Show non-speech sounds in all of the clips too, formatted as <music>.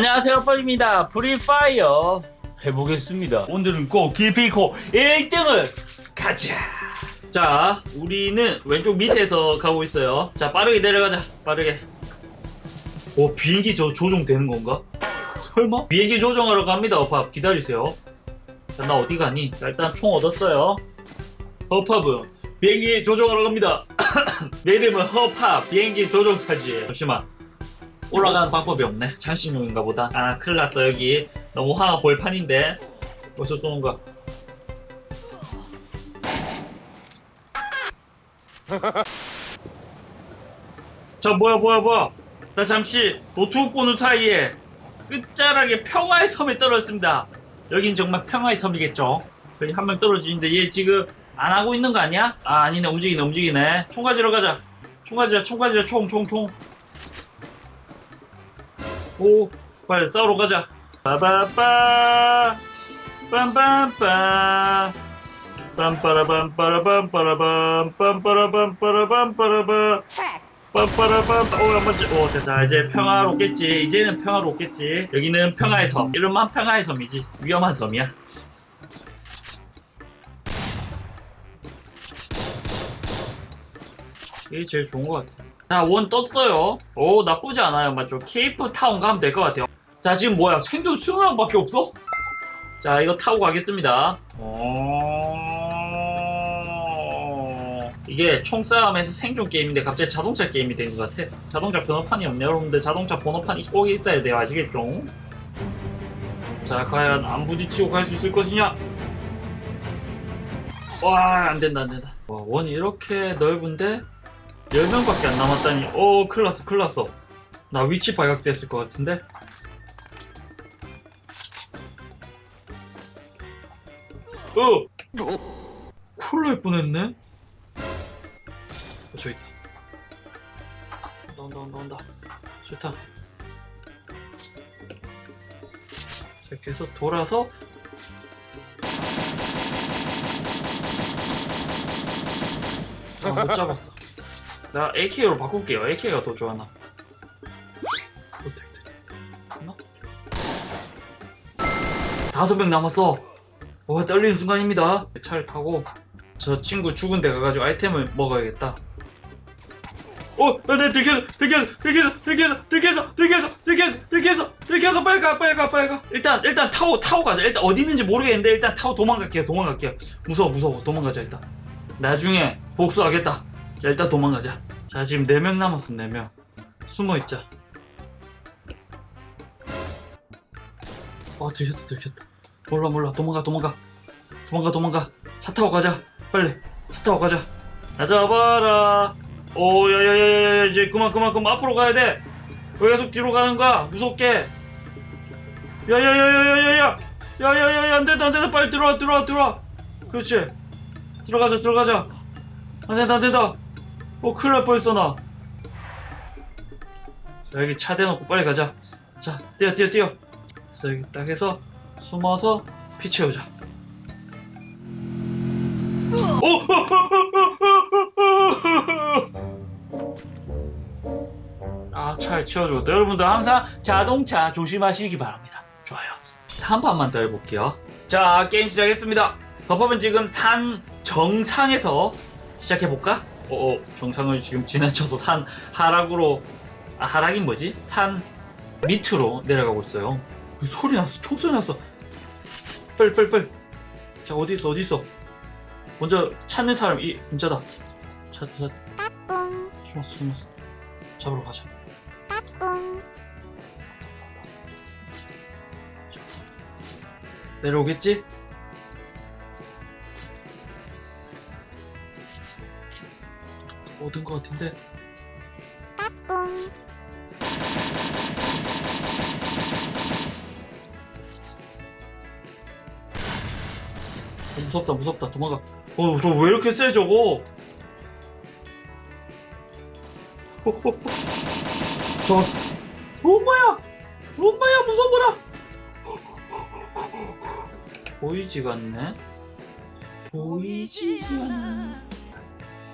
안녕하세요 뻘입니다. 프리파이어 해보겠습니다. 오늘은 꼭 기피코 1등을 가자. 자 우리는 왼쪽 밑에서 가고 있어요. 자 빠르게 내려가자. 빠르게. 오 비행기 저 조종되는 건가? 설마? 비행기 조종하러 갑니다. 어팝 기다리세요. 자, 나 어디 가니? 자, 일단 총 얻었어요. 허팝은 비행기 조종하러 갑니다. <coughs> 내 이름은 허팝 비행기 조종사지. 잠시만 올라가는 방법이 없네. 장신용인가 보다. 아, 큰일 났어, 여기. 너무 화가 볼 판인데. 어디서 쏘는 거야? <laughs> 자, 뭐야, 뭐야, 뭐야. 나 잠시 노트북 보는 사이에 끝자락에 평화의 섬에 떨어졌습니다. 여긴 정말 평화의 섬이겠죠. 여기 한 명 떨어지는데 얘 지금 안 하고 있는 거 아니야? 아, 아니네. 움직이네, 움직이네. 총 가지러 가자. 총 가지자, 총 가지자, 총, 총, 총. 오 빨리 싸우러 가자. 빠바빠. 빰빰빰. 빰빠라빰빠라빰빠라빰 빰빠라빰빠라빰빠라빰 빰빠라빰 오 한번지 오 됐다. 이제 평화롭겠지. 이제는 평화롭겠지. 여기는 평화의 섬. 이름만 평화의 섬이지. 위험한 섬이야. 이게 제일 좋은 것 같아 자, 원 떴어요. 오, 나쁘지 않아요. 맞죠? 케이프 타운 가면 될 것 같아요. 자, 지금 뭐야? 생존 20명밖에 없어? 자, 이거 타고 가겠습니다. 어... 이게 총싸움에서 생존 게임인데 갑자기 자동차 게임이 된 것 같아. 자동차 번호판이 없네. 여러분들 자동차 번호판이 꼭 있어야 돼요. 아시겠죠? 자, 과연 안 부딪히고 갈 수 있을 것이냐? 와, 안 된다, 안 된다. 와, 원이 이렇게 넓은데 10명밖에 안 남았다니. 오 큰일 났어 큰일 났어. 나 위치 발각됐을 것 같은데? 어! 큰일 날 뻔했네? 어, 저기 있다. 온다 온다 온다 온다. 좋다. 자 해서 돌아서 아 못 잡았어 나 AK로 바꿀게요. AK가 더 좋아 나. 어떻게 돼? 하나? 다섯 명 남았어. 와 떨리는 순간입니다. 차를 타고 저 친구 죽은 데 가가지고 아이템을 먹어야겠다. 어, 내 들켰어, 들켰어, 들켰어, 들켰어, 들켰어, 들켰어, 들켰어, 들켰어, 들켰어, 빨리 가, 빨리 가, 빨리 가. 일단, 일단 타고, 타고 가자. 일단 어디 있는지 모르겠는데 일단 타고 도망갈게요, 도망갈게요. 무서워, 무서워, 도망가자 일단. 나중에 복수하겠다. 자 일단 도망가자 자 지금 4명 남았어 4명 숨어있자 어 들켰다 들켰다 몰라 몰라 도망가 도망가 도망가 도망가 차 타고 가자 빨리 차 타고 가자 나 잡아라 오 야야야야 이제 그만 그만 그만 앞으로 가야 돼 왜 계속 뒤로 가는 거야 무섭게 야야야야야야야 야야야야 안된다 안된다 빨리 들어와 들어와 들어와 그렇지 들어가자 들어가자 안된다 안된다 어 큰일 날 뻔했어 나 자, 여기 차 대놓고 빨리 가자 자 뛰어 뛰어 뛰어 그래서 여기 딱 해서 숨어서 피 채우자 오! 아, 잘 치워줬다. 여러분들 항상 자동차 조심하시기 바랍니다. 좋아요. 자, 한 판만 더 해볼게요. 자, 게임 시작했습니다. 버퍼은 지금 산 정상에서 시작해볼까? 어, 어, 정상을 지금 지나쳐서 산 하락으로 아 하락이 뭐지? 산 밑으로 내려가고 있어요. 소리 났어. 총소리 났어. 빨리. 자 어디 있어 어디 있어? 먼저 찾는 사람 이 문자다. 찾다 찾다. 숨었어 숨었어. 잡으러 가자. 내려오겠지? 얻은 것 같은데. 어, 무섭다 무섭다. 도망가. 어저 왜 이렇게 세 저거? <laughs> 저 엄마야! 엄마야 무서워라! 보이지가 않네. 보이지가 않네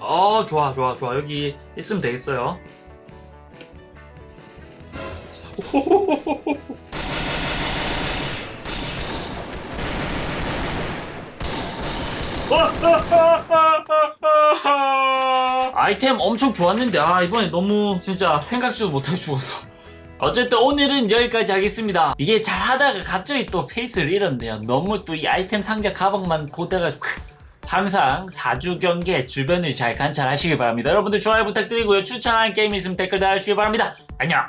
어 좋아 좋아 좋아. 여기 있으면 되겠어요. <laughs> 아이템 엄청 좋았는데 아 이번에 너무 진짜 생각지도 못하게 죽었어 어쨌든 오늘은 여기까지 하겠습니다. 이게 잘하다가 갑자기 또 페이스를 잃었네요. 너무 또 이 아이템 상자 가방만 보다가 항상 4주 경계 주변을 잘 관찰하시기 바랍니다. 여러분들 좋아요 부탁드리고요. 추천하는 게임 있으면 댓글 달아주시기 바랍니다. 안녕